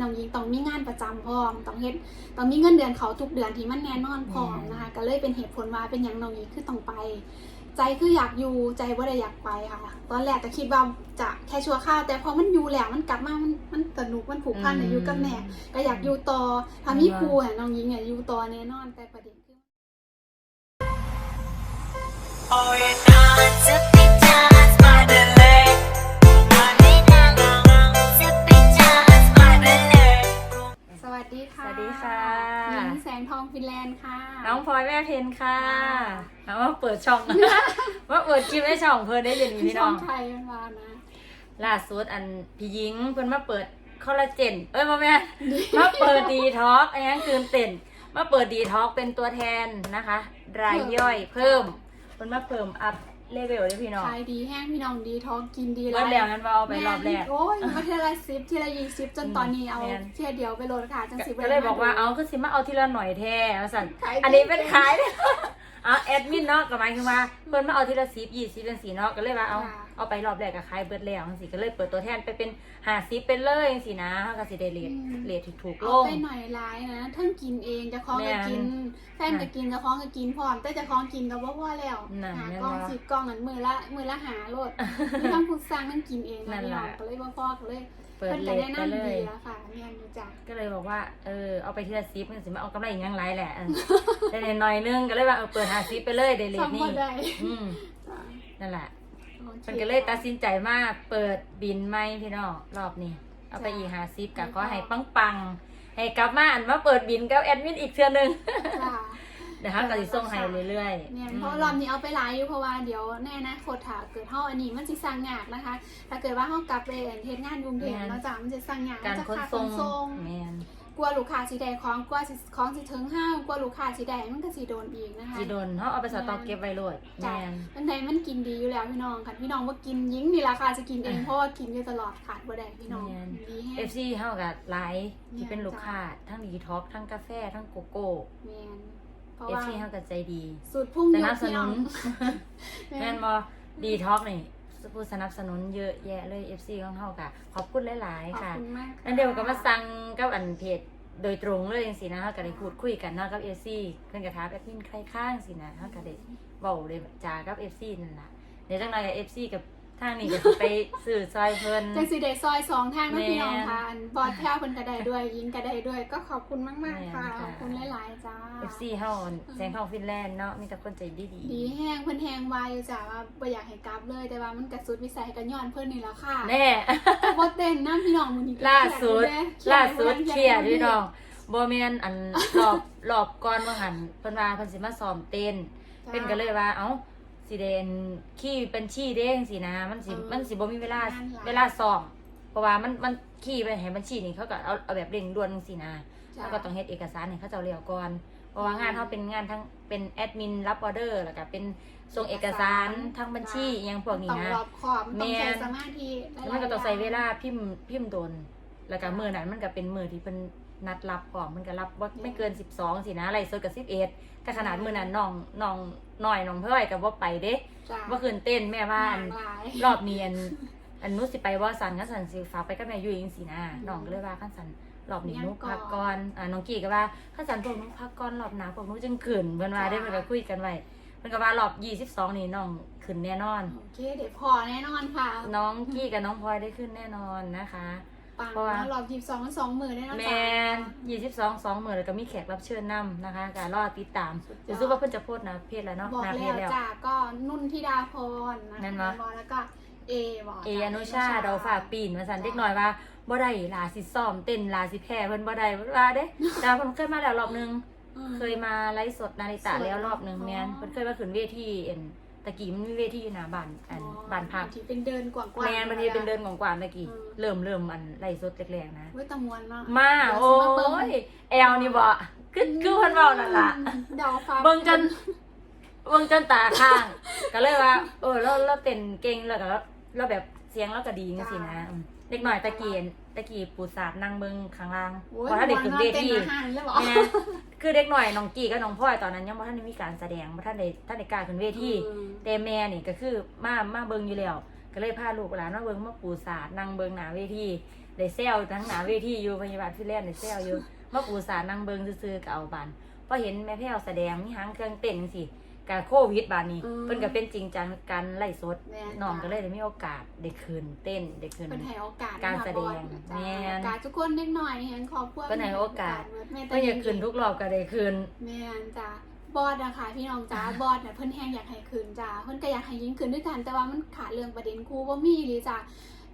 น้องยิงต้องมีงานประจำพร้อมต้องเฮ็ดต้องมีเงินเดือนเขาทุกเดือนที่มันแน่นอนพร้อมนะคะก็เลยเป็นเหตุผลว่าเป็นหยังน้องยิงคือต้องไป ใจคืออยากอยู่ใจว่าได้อยากไปค่ะตอนแรกก็คิดว่าจะแค่ชั่วข้าวแต่พอมันอยู่แล้วมันกลับมามันมันสนุกมันผูกพันอะอยู่กับแม่ก็อยากอยู่ต่อถ้ามีครูอะน้องยิงเนี่ยอยู่ต่อแน่นอนแต่ประเด็นคือ Oh, you're not to be สวัสดีค่ะสวัสดีค่ะยิงแสงทองฟินแลนด์ค่ะ น้องพลอยแม่เพนค่ะเอาว่าเปิดช่องว่าเปิดคลิปให้ช่องเพิ่นได้ยินพี่ช่น้อองงไทยมานะล่าสุดอันพี่หญิงเพิ่นมาเปิดคอลลาเจน เอ้ยมาแม่มาเปิดดีท็อกอันนั้นคือเต้นมาเปิดดีท็อกเป็นตัวแทนนะคะ รายย่อยเพิ่มเพิ่นมาเพิ่มอัพ เลเวลเลยพี่น้อง ขายดีแห้งพี่น้องดีท้องกินดีเริ่มแล้วงั้นว่าเอาไปรอบแรกโอ้ยมาเทีละสิบทีละยี่สิบจนตอนนี้เอาแม่นเทียเดียวไปโหลดค่ะจังสิบก็เลยบอกว่าเอาคือสิมาเอาทีละหน่อยแท้ว่าสั่นขายดีอันนี้เป็นขายเอาแอดมินเนาะก็หมายถึงว่าเพิ่นมาเอาทีละสิบยี่สิบเป็นสีเนาะก็เลยว่าเอาค่ะ เอาไปรอบแรกก็ขายเบิดแล้วจังซี่ก็เลยเปิดตัวแทนไปเป็นหาซิเป็นเลยจังซี่นะเฮาก็สิได้เรทเรทถูกๆลเอาง ไปหน่อยร้ายนะทั้งกินเองจะคล้องแม่ก็นกิน แฟนก็กินจะคล้องก็กินพร้อมแต่จะคล้องกินก็บ่พอแล้วนั่นหาแม่นกล้องว่าสิบกล้องนั้นมือละมือละหาโลดไม่ต้องพูดสร้างนั่งกินเองนั่นะนพี่น้องล่ะก็เลยบ่พอก็เลยเปิดเพิ่นเลก็ทได้ไปนั่งเลดีย แล้วค่ะเรียนอยู่จ้ะ ก็เลยบอกว่า เออ เอาไปทีละซิปมันสิมาเอากำไรอีกอยังไรแหละเออ ได้หน่อยนึงก็เลยว่าเออเปิดหาซิปไปเลยได้เลททำพนี่อได้ อืมจ้ะนั่นแหละโอค มันก็เลยตัดสินใจมาก เปิดบินไม่พี่น้องรอบนี้ เอาไปจ้ะอีกหาซิปกับก็ให้ปังปังๆให้กลับมาอันมาเปิดบินกับแอดมินอีกเทื่อนึงจ้ะเดี๋ยวฮะก็สิส่งให้เรื่อยๆเนี่ยอืมเพราะรอบนี้เอาไปหลายอยู่เพราะว่าเดี๋ยวแน่นะโคตรถาเกิดเท่าอันนี้มันจะสั่งงานนะคะ ถ้าเกิดว่าเขากลับไปเทศงานกรุงเทพแม่นเราจะมันจะสั่งงานการจะขนขาดขส่งนส่งแมน กลัวลูกค้าสีแดงของกลัวสิของสิถึงห้าวกลัวลูกค้าสีแดงมันก็สีโดนอีกนะคะจีโดนเขาเอาไปสต็อกเก็บไว้โลดแมจ้ะนมันไหนมันกินดีอยู่แล้วพี่น้องค่ะพี่น้องว่ากินยิงนี่ราคาจะกินเองเพราะว่ากินอยู่ตลอดขาดบ่ได้พี่น้องดีแฮเอฟซีเขากับไลฟ์ที่เป็นลูกค้าทั้งดีท็อกทั้งกาแฟทั้งโกโก้แมนเพราะเอฟว่าซีเขากับใจดี สูตรพุ่งสยนักบสพี่นุน้องนแมนบอดีท็อกนี่ผู้สนับสนุนเยอะแยะเลยเอฟซีของเขากับขอบคุณหลาย ขอบๆ ค่ะ คุณมากค่ะนั่นเดียวก็มาสั่งกับอันเพจ โดยตรงเลยจังสินะเขาก็ได้พูดคุยกันเนาะกับเอฟซีเพื่อนกระทาแอดมินใครข้างสินะเขาก็ได้เว้าเลยจากับเอฟซีนั่นแหละเดี๋ยวจังหน่อยเอฟซีกับ ทางนี้ก็สิไปสื่อซอยเพิ่น จังสีเดซอยสองทางนะแม่พี่น้องค่ะอันบอดแพ้วเพิ่นก็ได้ด้วยยิงก็ได้ด้วย ก็ขอบคุณมากมากๆค่ะแม่นค่ะ ขอบคุณหลายๆจ้าเอฟซีเฮาแสงทองฟินแลนด์เนาะมีแต่คนใจดีดีดีแห้งเพิ่นแห้งไวอยู่จ้าว่าบ่อยากให้กลับเลยแต่ว่ามันกระสุดวิสัยกันย้อนเพิ่นนี่แหละค่ะแน่บ่เต้นนะพี่น้องมื้อนี้ก็ล่าสุด เครียล่าดสุดอยู่เครียดพี่น้องบ่แม่นอันรอบรอบก่อนเมื่อหันเพิ่นว่าเพิ่นสิมาซ้อมเต้น จ้าเป็นก็เลยว่า เอ้า สิเดนขี้เป็นชี้เด้งสินะ มันสิเออมันสิบ่มีเวลางานหลายเวลาซ้อมเพราะว่ามันมันขี้ไปให้มันชี้นี่เขาก็เอาเอาแบบเร่งด่วนสินะ จ้าแล้วก็ต้องเฮ็ดเอกสารให้เขาเจ้าเรียวก่อน เพราะว่างานเขาเป็นงานทั้งเป็นแอดมินรับออเดอร์แล้วก็เป็นส่งเอกสารทั้งบัญชีอหยังพวกนี้ต้องนะ รอบขอบมันต้องใช้แม่น สมาธิหลายๆแล้วมันก็ต้องใส่เวลาย่พิมพ์พิมพ์โดน แล้วก็มือนั้นมันก็เป็นมือที่เป็นนัดรับของมันก็รับว่าไม่เกิน 12สินะอะไรสดกับ11แต่ขนาดมือนั้นน้องน้อง น้อยน้องเพื่อยกับว่าไปเด้จ้าว่าคืนเต้นแม่ว่าอันหลายรอบนี้อันอันนุสิไปว่าสันก็สันสิฝากไปกับแม่อยุ้ยจังสินะน้องก็เลยว่าขั้นสันรอบนี้นุพักก่อนอ่าน้องกี้ก็ว่าขั้นสันพวกนุพักก่อนรอบหนาพวกนุจึงขืนเพิ่นว่าได้เพิ่นก็คุยกันไว้เพิ่นก็ว่ารอบ22นี่น้องขึ้นแน่นอน โอเคเดี๋ยวพอแน่นอนค่ะ น้องกี้กับน้องพลอยได้ขึ้นแน่นอนนะคะ ปังเพราะว่าแล้วรอบยี่สิบสองสองหมื่นแน่นอนแมจ้านยี่สิบสองสองหมื่นแล้วก็มีแขกรับเชิญนำนะคะการรอติดตามสุดยอด เดี๋ยวซื้อว่าเพิ่นจะโพสต์นะเพจแล้วเนาะบอกหนาเพแล้จวแล้ว จ้าก็นุ่นธิดาพรนะนั่นคะวะ แล้วก็เอบอกเออนุชาดาวฝากปีนมาสันเด็กหน่อยว่าบ่ได้ลาสิซ้อมเต้นลาสิแพ้เพิ่นบ่ได้เพิ่นว่าเด้แต่เพิ่นเคยมาแล้วรอบนึง อืม เคยมาไลฟ์สดนาริตะสวยแล้วรอบนึงอ๋อแม่นเพิ่นเคยมาขึ้นเวทีเอ็น ตะกี้มันมีเวทีอยู่หน้าบ้านอันบ้านพักที่เป็นเดินกว่างๆแม่นบางทีเป็นเดินกว้างๆตะกี้อืมเริ่มเริ่มอันไลฟ์สดแรกๆนะเว้ยตะมวนเนาะมาเดี๋ยวโอ้สิมาเบิ่งยแอลนี่บ่คือคือเพิ่นเว้านั่นล่ะเดาฟ้าเบิ่งจนเบิ่งจนตาข้าง ก็เลยว่า เออเราเราเต้นเก่งแล้วก็เราแบบเสียงเราก็ดีจังซี่นะอืมเด็กหน่อยตะกี้ ตะกี้ปูสาดนั่งเบิ่งข้างล่างโอ้ยเพราะถ้าเด็กขึ้นเวทีต้นอาหารเลยเหรอ แม่คือเด็กหน่อยน้องกี้กับน้องพ่อยตอนนั้นยังบ่ทันได้มีการแสดงบ่ทันได้ทันได้กล้าขึ้นเวที อืม แต่แม่นี่ก็คือมามาเบิ่งอยู่แล้ว ก็เลยพาลูกหลานมาเบิ่งมาปูสาดนั่งเบิ่งหน้าเวทีได้แซวทั้งหนาเวทีอยู่พยาบาลฟิแลนด์ได้แซวอยู่ว่าปูสานั่งเบิงซื่อๆกับเอาบานพอเห็นแม่แพ้วแสดงมีหางเครื่องเต้นจังซี่ กับโควิดบานนี้อืม เพิ่นก็เป็นจริงจังการไล่สดแม่นน้องจ้ะก็เลยได้มีโอกาสได้คืนเต้นได้คืน เป็นให้โอกาสการแสดงนะคะบอสแม่นจ้ะโอกาสทุกคนเล็กน้อยเห็นครอบครัวเพิ่นให้โอกาส แม่แต่เพิ่นอยากคืนทุกรอบก็ได้คืน แม่นจ้ะบอสอะค่ะพี่น้องจ้าบอสเนี่ยเพิ่นแฮงอยากให้คืนจ้าเพิ่นก็อยากให้ยิงคืนด้วยกันแต่ว่ามันขาดเรื่องประเด็นครูบ่มีหรือจ้ะ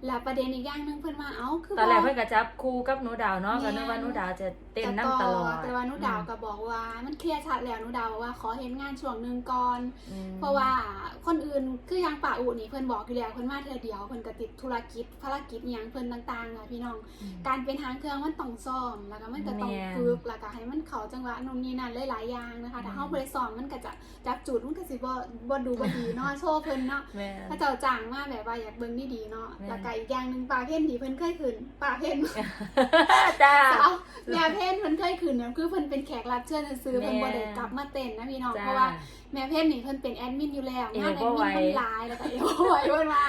แล้วประเด็นอีกอย่างหนึงเพิ่นว่าเอ้าคือตอนแรกบ่เพิ่นก็จับคู่กับหนูดาวเนาะก็นึกว่าแม่นหนูดาวจะเต้นนํตลอดแต่ว่าหนุดาวก็บอกว่า มันเคลียร์ชัดแล้วหนุดาวบอกว่าขอเห็นงานช่วงหนึงก่อน อืมเพราะว่าคนอื่นคืออยังป่าอุนี่เพิ่นบอกอยู่แล้วเพิ่นมาเธอเดียวเพิ่นก็ติดธุรกิจภารกิจอหยังเพิ่นต่างๆค่ะพี่น้อง อืม การเป็นทางเครื่องมันต้องซ้อมแล้วก็มันก็ต้องแม่นฝึกแล้วก็ให้มันเข้าจังหวะนู่นนี่นั่นหลายๆอย่างนะคะถ้าเฮาบ่ได้ซ้อมมันก็จะจับจุดมันก็สิบ่บ่ดูบ่ดีเนาะโชว์เพิ่นเนาะแม่ พระเจ้าจ้างมาแบบว่าอยากเบิ่งดีๆเนาะแม่น แล้วก็อีกอย่างหนึงปลาเพ่นที่เพิ่นเคยขึ้นปลาเพ่นจ้า สาวแม่เพ่นเพิ่นเคยขึ้นเนี่ยคือเพิ่นเป็นแขกรับเชิญซื้อๆเพิ่นบ่ได้กลับมาเต้นนะพี่น้องเพราะว่าแม่เพ่นนี่เพิ่นเป็นแอดมินอยู่แล้วเอวงานแอบ่ดไหวมินมันหลายแล้วก็เอวบ่ไหวเพิ่นว่า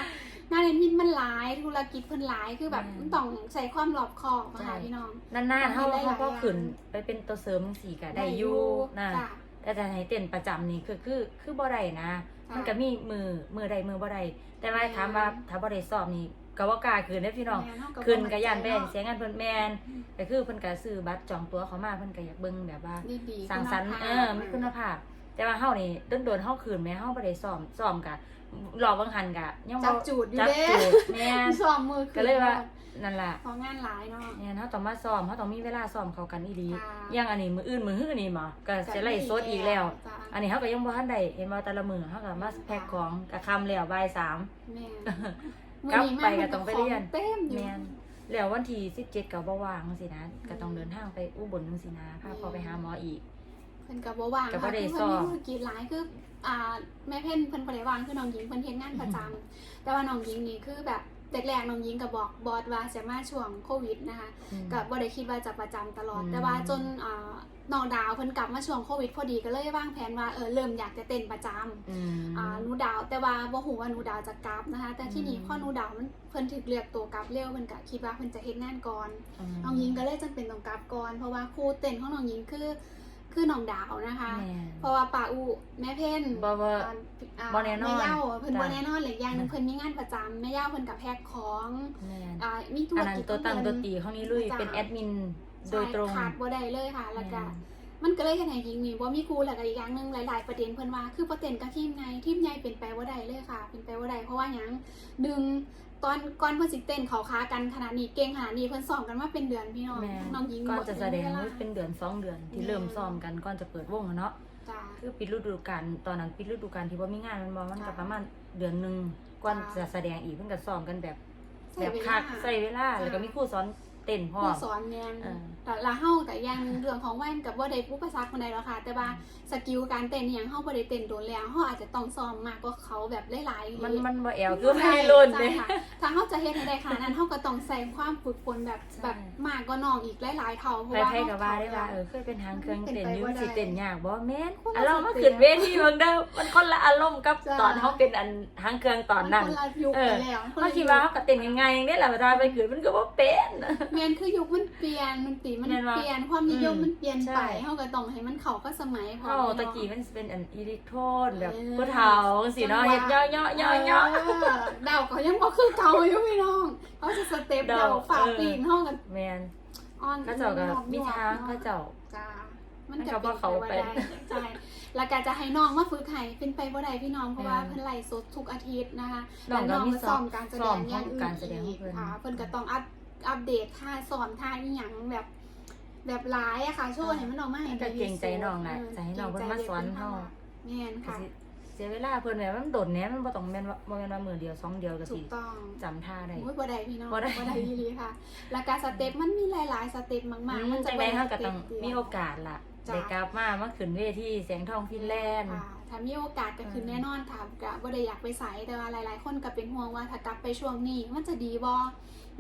งานแอดมินมันหลายธุรกิจเพิ่นหลายคือแบบอืมมันต้องใส่ความรอบคอบอะค่ะใช่พี่น้องนานๆเฮาได้หลายเฮาก็อย่างขึ้นไปเป็นตัวเสริมจังซี่ก็ได้อยู่นะจ้ะแต่จะให้เต้นประจำนี่คือคือคือบ่ได้นะค่ะมันก็มีมือมือใดมือบ่ได้แต่ว่าแม่นถามว่าถ้าบ่ได้ซ้อมนี่ ก็บ่กล้าขึ้นเด้อพี่น้องแม่เาขึ้นบ่ก็ย่านแม่นมั่ใจเสียงานเพิ่นแม่นแต่คือเพิ่นก็ซื้อบัตรจองตั๋วเขามาเพิ่นก็อยากเบิ่งแบบว่าดีๆสังสรรค์คุณเอภาพอมีคุณภาพ แต่ว่าเฮานี่โดนๆเฮาคืนแม่เฮาบ่ได้ซ้อมซ้อมกะรอบบางหันกะยังจับ่บจูดอยู่จับเด้จูดแม่นซ้อมมือขึ้นก็เลยว่านั่นล่ะเพองานหลายเนาะแม่นเฮาต้องมาซ้อมเฮาต้องมีเวลาซ้อมเข้ากันอีหลีค่ะอย่างอันนี้มื้ออื่นมื้อฮื้อนี่หมอก็จะไล่สดอีกแล้วจ้ะอันนี้เฮาก็ยังบ่ทันได้เห็นบ่แต่ละมื้อเฮาก็มาแพ็คของก็ค่ำแล้วบ่ายสามแม่ กลับไปก็ต้องไปเรียนเต็มอยู่ แม่นแล้ววันที่17ก็บ่ว่างจังซี่นะก็ต้องเดินทางไปอุบลจังซี่นะพาพ่อไปหาหมออีก เพิ่นก็บ่ว่างก็บ่ได้ค่ะซ้อม เพิ่นมีธุรกิจหลายคืออ่าแม่เพ่นเพิ่นบ่ได้ว่างคือน้องหญิงเพิ่นเฮ็ดงานประจำแต่ว่าน้องหญิงนี่คือแบบ แรกๆน้องหญิงก็บอกบอสว่าจะมาช่วงโควิดนะคะอืมก็บ่ได้คิดว่าจะประจำตลอดอืมแต่ว่าจนอ่าน้องดาวเพิ่นกลับมาช่วงโควิดพอดีก็เลยวางแผนว่าเออเริ่มอยากจะเต้นประจำอืมอ่าหนูดาวแต่ว่าบ่ฮู้ว่าหนูดาวจะกลับนะคะ แต่ที่นี่อืมพอหนูดาวมันเพิ่นถึกเลือกตัวกลับเร็วเพิ่นก็คิดว่าเพิ่นจะเฮ็ดงานก่อนมน้องหญิงก็เลยจำเป็นต้องกลับก่อนเพราะว่าครูเต้นของน้องหญิงคือ คือน้องดาวนะคะแม่นเพราะว่าป้าอูแม่เพ่นบ่บ่อ่าอ่าบ่แน่นอนแม่เย้าเพิ่นบ่จ้ะแน่นอนเลยอย่างหนึงเพิ่นมีงานประจำแม่เย้าเพิ่นกับแพ็คของแม่นอ่ามีธุรอันนั้นกิจตัวตั้งของตัวเพิ่นตีของนี่ลุยจ้ะเป็นแอดมินโดยใช่ตรงขาดบ่ได้เลยค่ะแล้วก็แม่นมันก็เลยเฮ็ดให้หญิงนี่บ่มีครูแล้วก็อีกอย่างหนึงหลาย ๆ ประเด็นเพิ่นว่าคือบ่เต้นกับทีมไงทีมใหญ่เป็นไปบ่ได้เลยค่ะ เป็นไปบ่ได้เพราะว่าหยังหนึ่งตอนก่อนเพิ่นสิเต้นเขาค้ากันขนาดนี้เก่งขนาดนี้เพิ่นซ้อมกันมาเป็นเดือนพี่น้องแม่ น้องหญิงก่อนจะแสดงบ่มีนี่เวลาเป็นเดือนสองเดือนที่แม่เริ่มซ้อมกันก่อนจะเปิดวงอะเนาะจ้า คือปิดฤดูกาลตอนนั้นปิดฤดูกาลที่ว่ามีงานมันบ่มันก็จ้ะประมาณเดือนหนึงก่อนจ้ะจะแสดงอีกเพิ่นก็ซ้อมกันแบบใส่แบบเวลาคักใส่เวลาจ้ะแล้วก็มีครูสอน เต้นพร้อผู้ม สอนแนนเออ แต่ละเฮาแต่อย่างหนึ่งเรื่องของแว่นกับว่าได้ผู้ประซักคนใดแล้วค่ะ แต่ว่าสกิลการเต้นอหย่างเฮาบ่ได้เต้นโดนแล้วเฮาอาจจะต้องซ้อมมากกว่าเขาแบบหลายๆ มันลิมันบ่แอวคือไม่รุ่นเด้ ใช่ค่ะถ้าเฮาจะเฮ็ดให้ได้ขนาดนั้นเฮาก็ต้องใส่ความฝึกฝนแบบใช่ แบบมากกว่าน้องอีกหลายๆเท่าเพราะไปว่าใครก็ว่าได้ว่าเฮเออเคยเป็นทางเครื่องมันเป็นเต้นอยู่ไปบ่ได้สิเต้นยากบ่แม่นคนละอะเรามาสเต็ปขึ้นเวทีเบิ่งเด้อมันคนละอารมณ์กับจ้ะตอนเฮาเป็นอันทางเครื่องตอนนั้นคนละยุคเอไปอแล้วเขาคิดว่าเขาก็เต้นยังไงได้แหละเวลาไปเกิดมันก็บ่เป็นแม่นคือยุคมันเปลี่ยนมันปีมันแม่นว่าเปลี่ยนความนิยมอืมมันเปลี่ยนใช่ไปเฮาก็ต้องให้มันเข้ากับสมัยพอเฮาแม่นตะเนาะกี้มันเป็นอันอิเล็กโทรนแบบเออผู้เฒ่าสิเนาะเฮ็ดย่อๆย่อๆย่อเออเดาก็ยังบ่คือเก่าอยู่พี่น้องเขาจะสเต็ปเดาเดาฝ่าเออปีนห้องกันๆแม่นอ่อนเขาเจ้าก็มีทางเขาเจ้าจ้ามันให้ก็เขาเป็นว่าเขาไปไปบ่ได้ใช่แล้วก็จะให้น้องมาฝึกให้เป็นไปบ่ได้พี่น้องเพราะว่าแม่นเพิ่นไล่สดทุกอาทิตย์นะคะน้องก็มีแล้วซ้อมการแสซ้ดอมงอย่างอื่นการแสดงของอีกเพิ่นค่ะเพิ่นก็ต้องอัป อัปเดตท่าสอนท่าอีหยังแบบแบบหลายอะค่ะ โชว์ให้มันออกมาให้ก็ดีเกรงใจที่สุดน้องแหละเจะให้น้องเพิ่นมาสอนเฮา แม่นก็ค่ะสิเสียเวลาเพิ่นแบบมันโดดแหนมันบ่ต้องแม่นว่าบ่แม่นว่ามื้อเดียวสองเดียวก็ถูสิกต้อง จำท่าได้ โอ้ยบ่ได้พี่น้องบ่ได้ อีหลีค่ะ แล้วการสเต็ปมันมีหลาย ๆ สเต็ปมากอืๆมมันจะจังบ่ได๋ได้เฮาก็สเต็ต้อปงเดียวมีโอกาสล่ะจ้ะ ได้กลับมามาขึ้นเวทีแสงทองฟินแลนด์ค่ะถ้ามีโอกาสก็คืออืมแน่นอนค่ะก็บ่ได้อยากไปไสแต่ว่าหลาย ๆ คนก็เป็นห่วงว่าถ้ากลับไปช่วงนี้มันจะดีบ่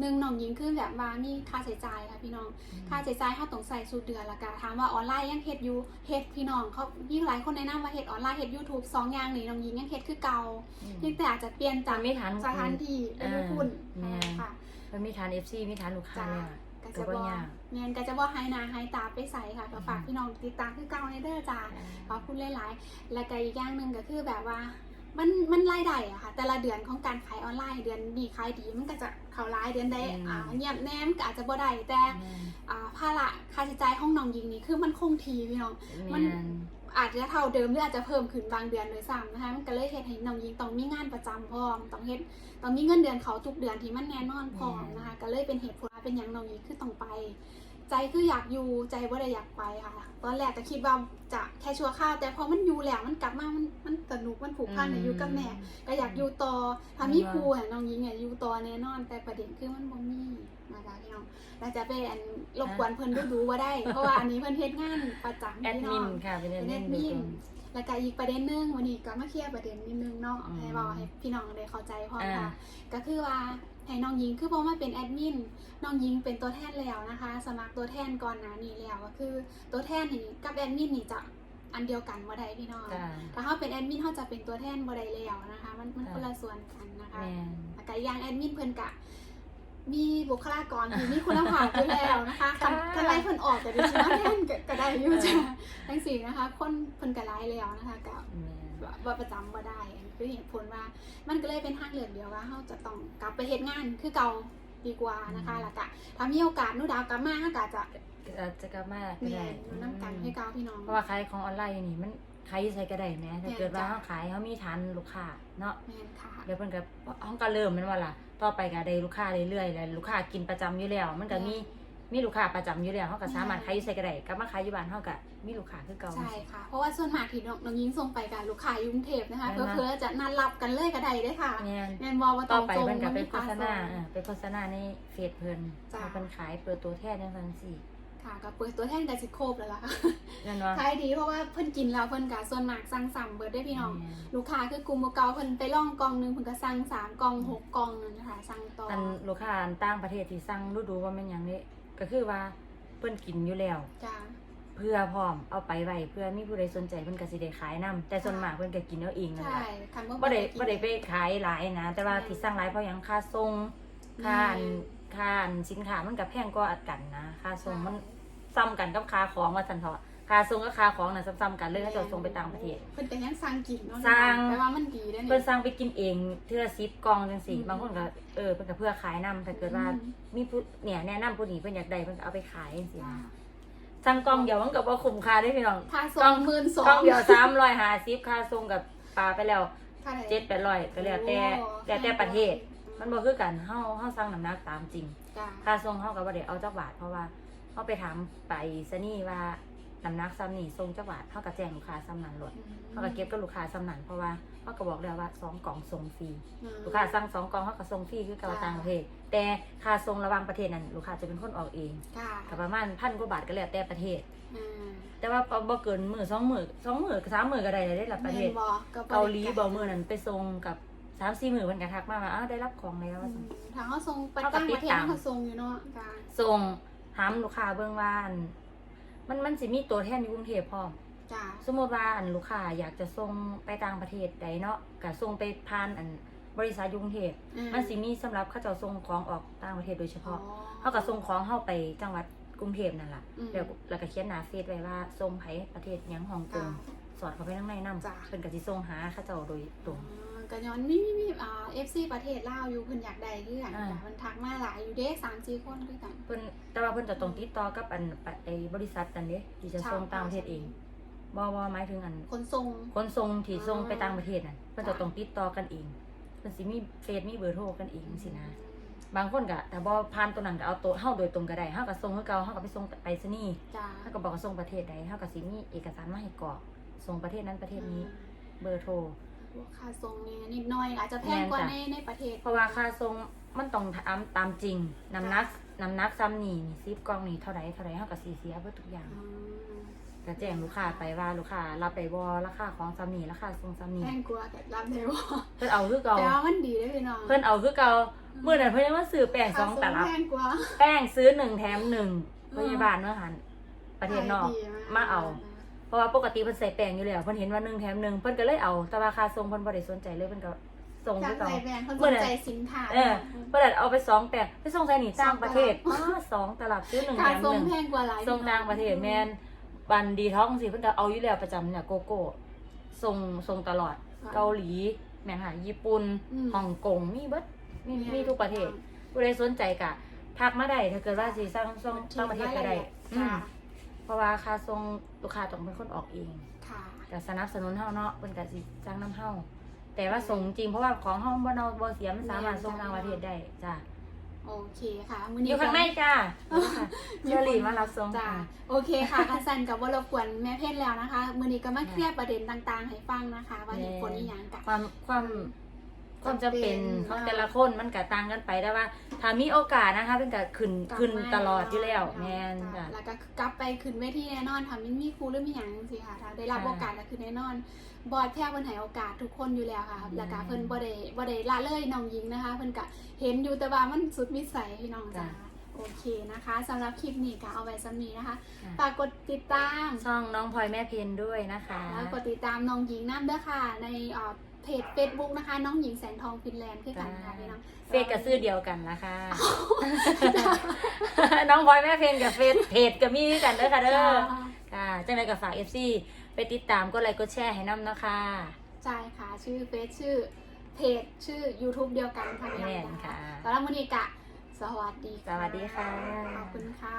หนึ่งน้องหญิงคือแบบว่ามีค่าใช้จ่ายค่ะพี่น้อง ค่าใช้จ่ายเขาต้องใส่สูเดือนละกันถามว่าออนไลน์ยังเฮ็ดอยู่เฮ็ดพี่น้องเขายิ่งหลายคนแนะนำว่าเฮ็ดออนไลน์เฮ็ด YouTube สองอย่างนี่น้องหญิงยังเฮ็ดคือเก่าอืมเพียงแต่อาจจะเปลี่ยนจากมีฐานสถานที่ไปอยู่คุณแม่ค่ะเมันมีฐาน FC มีฐานลูกค้าจ้าเนี่ยก็ก็จะบ่บอกยากเงินก็จะบอกให้นาให้ตาไปใส่ค่ะก็ฝากอืมพี่น้องติดตามคือเก่าในเด้อจ้าขอบคุณหลายๆ แล้วก็อีกอย่างหนึ่งก็คือแบบว่า มันมันรายได้อะค่ะ แต่ละเดือนของการขายออนไลน์เดือนนี้ขายดีมันก็จะเข้ารายเดือนได้อืมอ่าเงียบแนมก็อาจจะบ่ได้แต่อ่าภาระค่าใช้จ่ายของน้องหญิงนี่คือมันคงทีพี่น้องมัแม่นนอาจจะเท่าเดิมหรืออาจจะเพิ่มขึ้นบางเดือนเลยซ้ำนะคะมันก็เลยเฮ็ดให้น้องหญิงต้องมีงานประจำพร้อมต้องเฮ็ดต้องมีเงินเดือนเขาทุกเดือนที่มันแน่นอนพร้อมนะคะก็เลยเป็นเหตุผลว่าเป็นอย่างน้องหญิงคือต้องไป ใจคืออยากอยู่ใจว่าได้อยากไปค่ะ ตอนแรกก็คิดว่าจะแค่ชั่วข้าวแต่พอมันอยู่แล้วมันกลับมามันมันสนุกมันผูกพันอะอยู่กับแม่ก็อยากอยู่ต่อถ้ามีครูอะน้องหญิงอะอยู่ต่อแน่นอน แต่ประเด็นคือมันบ่มีนะคะพี่น้องเราจะไปอันรบกวนเพิ่นดูดูว่าได้ เพราะว่าอันนี้เพิ่นเฮ็ดงานประจำแอดพี่มิน้นองค่ะเป็นแอเป็ดนมิแอน ดมิโดยตรนงแล้วก็อีกประเด็นหนึงวันนี้ก็มาเคลียร์ประเด็นนิดนึงเนาะอืมให้บอกให้พี่น้องได้เข้าใจพร้อมอ่าค่ะก็คือว่าให้น้องหญิงคือพอมาเป็นแอดมินน้องหญิงเป็นตัวแทนแล้วนะคะ สมัครตัวแทนก่อนหน้านี้แล้วก็คือตัวแทนนี่กับแอดมินนี่จะอันเดียวกันบ่ได้พี่น้องจ้าถ้าเขาเป็นแอดมินเขาจะเป็นตัวแทนบ่ได้แล้วนะคะ มันมันค่ะคนละส่วนกันนะคะแม่นแล้วก็อย่างแอดมินเพิ่นกะ มีบุคลากรที่มีคุณภาพอยู่แล้วนะคะคันคันไล่เพิ่นออกก็ได้ชิมาแทนก็ก็ได้อยู่จ้ะทั้งสี่นะคะ คนเพิ่นก็ไล่แล้วนะคะก็แม่นว่าประจำบ่ได้อันนี้คือเหตุผลว่ามันก็เลยเป็นทางเลือกเดียวว่าเราจะต้องกลับไปเฮ็ดงานคือเก่าดีกว่านะคะแล้วก็ถ้ามีโอกาสหนูดาวกลับมาเราก็จะอาจจะกลับมาก็เรียได้นอยู่น้ำกันให้เก่าพี่น้องเพราะว่าขายของออนไลน์นี่มัน ขายอยู่ไสก็ได้แหมถ้าเกิดว่าแม่นจ้ะเฮาขายเฮามีฐานลูกค้าเนาะแม่นค่ะเดี๋ยวเพิ่นก็เฮาก็เริ่มแม่นว่าล่ะต่อไปก็ได้ลูกค้าเรื่อยๆแล้วลูกค้ากินประจำอยู่แล้ว มันก็มีมีลูกค้าประจำอยู่แล้วเฮาก็สามารถขายอยู่ไสก็ได้กลับมาขายอยู่บ้านเฮาก็มีลูกค้าคือเก่า ใช่ค่ะ เพราะว่าส่วนมากที่น้องน้องยิงส่งไปกับลูกค้าอยกรุงเทพนะคะแม่นเพื่อนะๆจะนัดรับกันเลยก็ได้เด้อค่ะแม่น แม่นบอว่าต่ต้อองไปตรงเพิ่นก็มันไปมีโฆค่าษส่ณางเออไปโฆษณาในเฟซเพิ่นจ้ะ ว่าเพิ่นขายเปิดตัวแทนจังซั่นสิ ค่ะก็เปิดตัวแทนกับสิโคบแล้วล่ะค่ะนั่นว่าขายดีเพราะว่าเพิ่นกินแล้วเพิ่นก็ส่วนมากสั่งซ้ำเบิดได้พี่น้อง ลูกค้าคือกลุ่มเก่าเพิ่นไปล่องกล่องหนึงเพิ่นก็สั่งสามกล่องหกกล่องนั่นนะคะสั่งต่อออันลูกค้าอันต่างประเทศที่สั่งดูดูว่าแม่นหยังนี่ก็คือว่าเพิ่นกินอยู่แล้ว จ้า เพื่อพร้อมเอาไปไว้เพื่อมีผู้ใดสนใจเพิ่นก็สิได้ขายนํแต่ส่วนมากเพิ่นก็กินเอาเองนั่นใช่แหละคันว่าบ่ได้กินบ่ได้ไปขายหลายนะ แต่ว่าใช่ที่สั่งหลายเพราะหยังค่าส่งค่าอันอืมค่าอันสินค้ามันก็แพงกว่าอัดกันนะ ค่าส่งใช่มัน ซ้ำกันกับค่าของว่าซั่นเถาะค่าส่งกับค่าของน่ะซ้ำๆกันเลยเขาจะส่งไปต่างประเทศ เพิ่นก็ยังสั่งกินเนาะสั่งแต่ว่ามันดีได้อเพิ่นนี่ สั่งไปกินเองเทื่อ10กล่องจังซี่อืมบางคนก็เออเพิ่นก็เพื่อขายนํถ้าเกิดว่าอืม มีผู้เนี่ยแนะนำผู้นี้เพิ่นอยากได้เพิ่นก็เอาไปขายจังซี่จ้านะสั่งกล่องเดียวมันก็บ่คุ้มค่าเด้พี่น้อง ค่ากล่ส่อง งหมื่นสอกล่องงเดียว350ค่าส่งกับปลาไปแล้วค่าไหน 7 800ก็แล้วแต่โอ้แล้วแต่ประเทศ มันบ่คือกันเฮาเฮาสั่งน้ำหนักตามจริง จ้า ค่าส่งเฮาก็บ่ได้เอาจักบาทเพราะว่า เฮาไปถามไปซะนี่ว่าน้ำหนักซ้ำนี่ส่งจักบาทเฮาก็แจ้งลูกค้าซ้ำนั้นโลดเฮาก็เก็บกับลูกค้าซ้ำนั้นเพราะว่าเฮาก็บอกแล้วว่าสองกล่องส่งฟรีอืมลูกค้าสั่งสองกล่องเขาก็ส่งฟรีคือเก่าจ้าต่างประเทศแต่ค่าส่งระหว่างประเทศนั้นลูกค้าจะเป็นคนออกเองค่ะก็ประมาณพันกว่าบาทก็แล้วแต่ประเทศอ่าแต่ว่าบ่เกินมื้อสองมื้อสองมื้อสามมื้อก็ได้เลยได้ละประเทศแม่นบ่ก็บ่ได้เกาหลีบ่มื้อนั้นไปส่งกับสามสี่มื้อเพิ่นก็ทักมาว่าอ้าวได้รับของแล้วอืว่าซั่นมทางเขาส่งไปเขาก็ต่างประเทศติดตามเขาก็ส่งอยู่เนาะจ้าส่ง ถามลูกค้าเบิ่งว่าอันมันมันสิมีตัวแทนอยู่กรุงเทพพร้อมจ้าสมมติว่าอันลูกค้าอยากจะส่งไปต่างประเทศใดเนาะก็ส่งไปผ่านอันบริษัทอยกรุงเทพอืมันสิมีสำหรับเขาเจ้าส่งของออกต่างประเทศโดยเฉอ๋อพาะเขาก็ส่งของเข้าไปจังหวัดกรุงเทพนั่นล่ะอืมแล้วแล้วก็เขียนหน้าเฟซไว้ว่าส่งไผประเทศหยังฮ่องกงจ้าสอดเข้าไปข้างในนำจ้ะเพิ่นก็สิส่งหาเขาเจ้าโดยตรง อ๋อก็ย้อนมีมีมีอ่า FC ประเทศลาวอยู่เพิ่นอยากได้คือกันอ่า จ้ะมันทักมาหลายอยู่เด้3-4คนคือกันเพิ่นแต่ว่าเพิ่นจะต้องติดต่อกับอันปะไอ้บริษัทนั่นเด้ที่จะส่งต่างประเทศเองบ่บ่หมายถึงอันขนส่งขนส่งที่ส่งไปอ่าต่างประเทศน่ะเพิ่นจะต้องติดต่อกันเองเพิ่นสิมีเฟซมีเบอร์โทรกันเองสินะ บางคนก็แต่บ่ผ่านตัวนั้นก็เอาตัวเฮาโดยตรงก็ได้เฮาก็ส่งคือเก่าเฮาก็ไปส่งไปรษณีย์จ้าเฮาก็บอกว่าส่งประเทศใดเฮาก็สิมีเอกสารมาให้กรอกส่งประเทศนั้นประเทศนี้ เบอร์โทรพวก ค่าส่งนี่นิดหน่อย อาจจะแพงกว่าแม่นในจ้ะ ในประเทศเพราะว่าค่าส่งมันต้องตามตามจริงน้ำหนักน้ำหนักซ้ำนี่นี่10กล่องนี่เท่าใดเท่าใดเฮาก็สิเสียเบิดทุกอย่าง อืมก็แจ้งลูกค้าไปว่าลูกค้ารับได้บ่ราคาของซ้ำนี่ราคาส่งซ้ำนี่แพงกว่าแต่รับได้บ่เพิ่นเอาคือเก่าแต่ว่ามันดีเด้อพี่น้องเพิ่นเอาคือเก่ามื้อนั้นเพิ่นยังมาซื้อแป้งสองตลับ แพงกว่า แป้งซื้อหนึ่งแถมหนึ่งอืพมยาบาลเมื่อหันประเทศนอก ขยดีมาเอาเพ ราะว่าปกติเพิ่นใส่แป้งอยู่แล้วเพิ่นเห็นว่าหนึ่งแถมหนึ่งเพิ่นก็เลยเอาแต่ว่าค่าส่งเพิ่นบ่ได้สนใจเลยเพิ่นก็ส่งจาคืกอเก่าใจแบรนด์เขาเมื่สอนไหร่ใจสินค้าเออเพื่อนเอาไปสองแปลงไปส่งใส่หนีต่างประเทศส่งตลาดอ๋อสองตลับซื้อหนึ่งแถค่ามหส่งนึ่ง แพงกว่าหลายส่งต่างประเทศแมนบันดีท้องสิเพิ่นก็เอาอยู่แล้วประจำเนี่ยโกโก้ส่งส่งตลอดเกาหลี แม่นหาญี่ปุ่นฮ่องกงมีเบิดมีมีทุกประเทศผู้ใดสนใจกะทักมาได้ถ้าเกิดว่าสิสร้างส่งต่างประเทศก็ได้อืมค่ะ เพราะว่าค่าส่งลูกค้าต้องเป็นคนออกเองค่ะก็สนับสนุนเฮาเนาะเพิ่นก็สิจ้างน้ำเฮาแต่ว่าส่งจริงเพราะว่าของเฮาบ่เนาบ่เสียมันสามารถส่งต่างประเทศได้จ้ะโอเคค่ะมื้ออนี้ยู่ข้างในจ้าเชอรี่มารับส่งจ้าค่ะโอเคค่ะคันสันกับว่ารบกวนแม่เพชรแล้วนะคะ มื้อนี้ก็มาเคลียร์ประเด็นต่าง ๆ ให้ฟังนะคะ ว่าเหตุผลอีหยังกะความความ ความจำเป็นจำเป็นของแต่ละคนมันก็ต่างกันไปแต่ว่าถ้ามีโอกาสนะคะเป็นก็ขึ้นขึ้นตลอดอยู่แล้วแม่นจ้ะ แล้วก็กลับไปขึ้นเวทีแน่นอนค่ะมันมีครูหรือมีหยังสิค่ะถ้าได้รับค่ะโอกาสก็คือแน่นอน บอดแท้เพิ่นให้โอกาสทุกคนอยู่แล้วค่ะอืมแล้วก็เพิ่นบ่ได้บ่ได้ละเลยน้องหญิงนะคะ เพิ่นก็เห็นอยู่แต่ว่ามันสุดวิสัยพี่น้องจ้าจ้ะโอเคนะคะสำหรับคลิปนี้ก็เอาไว้สำนี้นะคะค่ะ ฝากกดติดตาม ช่องน้องพลอยแม่เพนด้วยนะคะ แล้วกดติดตามน้องหญิงน้ำเด้อค่ะ ในเอ่อ เพจ Facebook นะคะ น้องหญิงแสงทองฟินแลนด์คือกันค่ะพี่น้องเฟซกับซื้อเดียวกันนะคะ น้องพลอยแม่เพนกับเฟซเพจกับมีคือกันเด้อค่ะเด้จ้าอค่ะจังไรกับฝาก FC ไปติดตามกดไลค์กดแชร์ให้น้ำนะคะใช่ค่ะ ชื่อเฟซชื่อเพจชื่อ YouTube เดียวกันค่ะพี่น้แม่องนค่ะสำหรับวันนี้กะ สวัสดีสวัสดีค่ะ ขอบคุณค่ะ